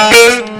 Akıl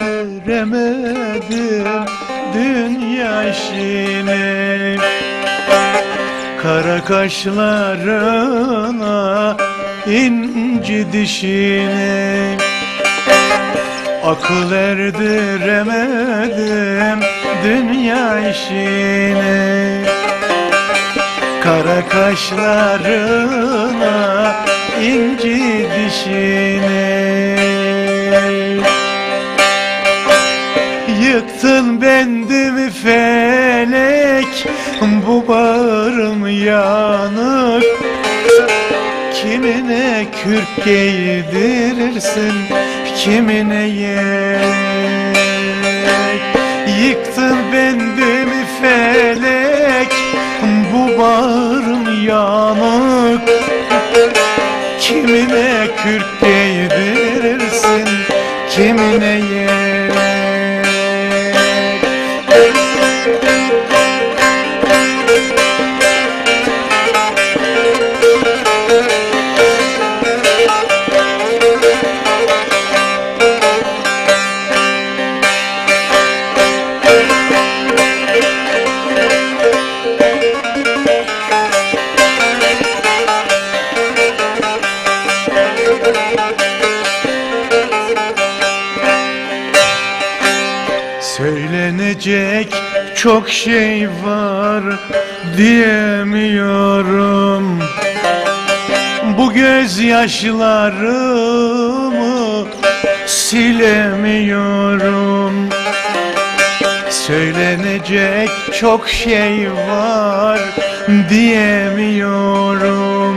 erdiremedim dünya işine Kara kaşlarına inci dişine Akıl erdiremedim dünya işine Kara kaşlarına inci dişine Bendimi felek? Bu bağrım yanık. Kimine kürk giydirirsin Kimine yelek? Yıktın bendimi felek? Bu bağrım yanık. Kimine kürk giydirirsin Kimine yelek Söylenecek çok şey var diyemiyorum. Bu gözyaşlarımı silemiyorum Söylenecek çok şey var diyemiyorum.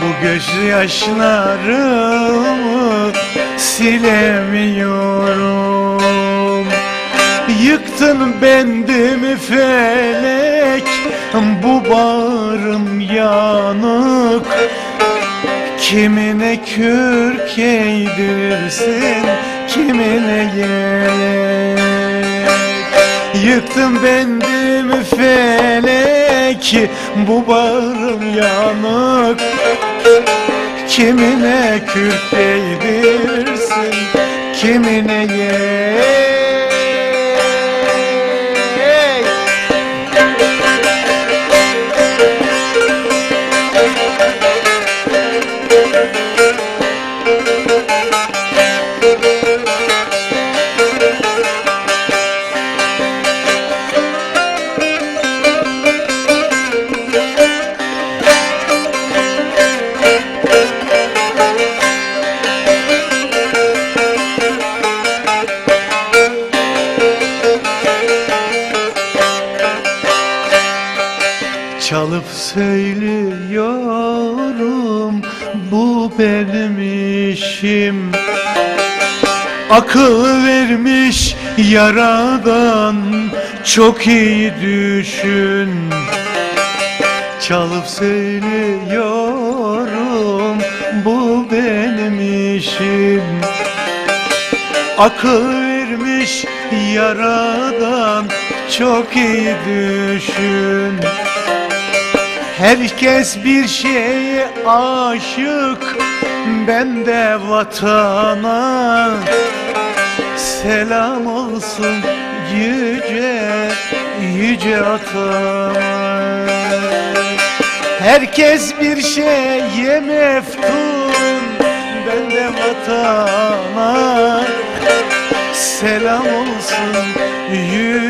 Bu gözyaşlarımı silemiyorum. Yıktın bendimi felek Bu bağrım yanık. Kimine kürk eğdirsin Kimine yelek Yıktın bendimi felek Bu bağrım yanık. Kimine kürk değdirsin Kimine yek Çalıp söylüyorum bu benim işim. Akıl vermiş yaradan çok iyi düşün. Çalıp söylüyorum bu benim işim. Akıl vermiş yaradan çok iyi düşün Herkes bir şeye aşık Ben de vatana. Selam olsun yüce yüce atama. Herkes bir şeye meftun Ben de vatana. Selam olsun yüce